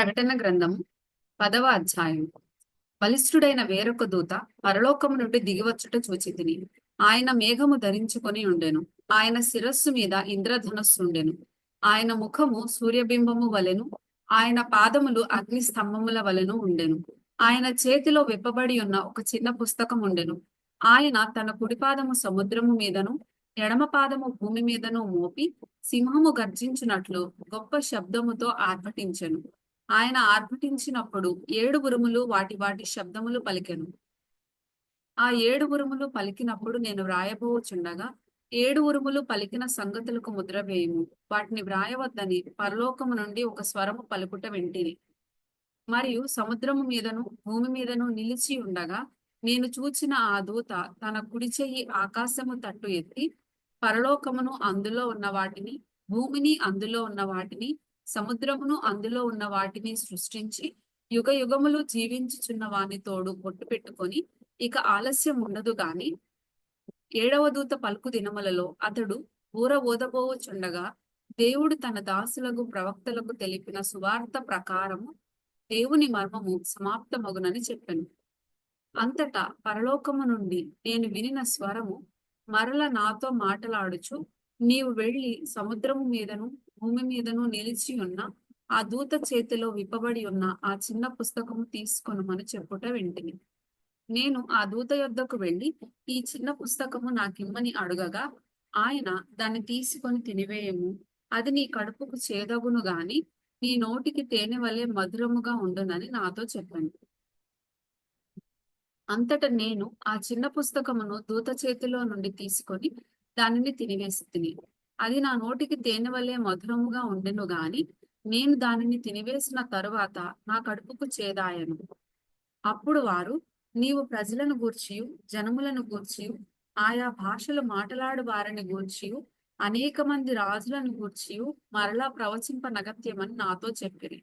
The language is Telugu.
ప్రకటన గ్రంథము పదవ అధ్యాయం బలిష్ఠుడైన వేరొక దూత పరలోకము నుండి దిగివచ్చుట చూచితిని. ఆయన మేఘము ధరించుకొని ఉండెను. ఆయన శిరస్సు మీద ఇంద్రధనుస్సు ఉండెను ఆయన ముఖము సూర్యబింబము వలెను ఆయన పాదములు అగ్ని స్తంభముల వలెను ఉండెను. ఆయన చేతిలో విప్పబడి ఉన్న ఒక చిన్న పుస్తకం ఉండెను. ఆయన తన కుడిపాదము సముద్రము మీదను ఎడమ పాదము భూమి మీదను మోపి సింహము గర్జించినట్లు గొప్ప శబ్దముతో ఆర్భటించెను. ఆయన ఆర్భటించినప్పుడు ఏడు ఉరుములు వాటి వాటి శబ్దములు పలికెను. ఆ ఏడు ఉరుములు పలికినప్పుడు నేను వ్రాయబోచుండగా ఏడు ఉరుములు పలికిన సంగతులకు ముద్ర వేయుము. వాటిని వ్రాయవద్దని పరలోకము నుండి ఒక స్వరము పలుకుట వెంటిని. మరియు సముద్రము మీదను భూమి మీదను నిలిచి ఉండగా నేను చూచిన ఆ దూత తన కుడి చెయ్యి ఆకాశము తట్టు ఎత్తి పరలోకమును అందులో ఉన్న వాటిని భూమిని అందులో ఉన్న వాటిని సముద్రమును అందులో ఉన్న వాటిని సృష్టించి యుగ యుగములు జీవించుచున్న వాని తోడు బొట్టు పెట్టుకొని ఇక ఆలస్యం ఉండదు గాని ఏడవ దూత పలుకు దినములలో అతడు ఊర ఓదబోవచుండగా దేవుడు తన దాసులకు ప్రవక్తలకు తెలిపిన సువార్త ప్రకారము దేవుని మర్మము సమాప్తమగునని చెప్పాను. అంతటా పరలోకము నుండి నేను వినిన స్వరము మరల నాతో మాటలాడుచు నీవు వెళ్ళి సముద్రము మీదను భూమి మీదను నిలిచి ఉన్న ఆ దూత చేతిలో విప్పబడి ఉన్న ఆ చిన్న పుస్తకము తీసుకొనమని చెప్పుట వింటిని. నేను ఆ దూత యొద్దకు వెళ్ళి ఈ చిన్న పుస్తకము నాకిమ్మని అడుగగా ఆయన దాన్ని తీసుకొని తినివేయము. అది నీ కడుపుకు చేదగును గాని నీ నోటికి తేనె వలె మధురముగా ఉండునని నాతో చెప్పండి. అంతట నేను ఆ చిన్న పుస్తకమును దూత చేతిలో నుండి తీసుకొని దానిని తినివేసి తిని అది నా నోటికి తేనె వలె మధురముగా ఉండెను గాని నేను దానిని తినివేసిన తరువాత నా కడుపుకు చేదాయను. అప్పుడు వారు నీవు ప్రజలను గూర్చియు జనములను గూర్చియు ఆయా భాషలు మాట్లాడు వారిని గూర్చియు అనేక మంది రాజులను గూర్చియు మరలా ప్రవచింప నగత్యమని నాతో చెప్పిరి.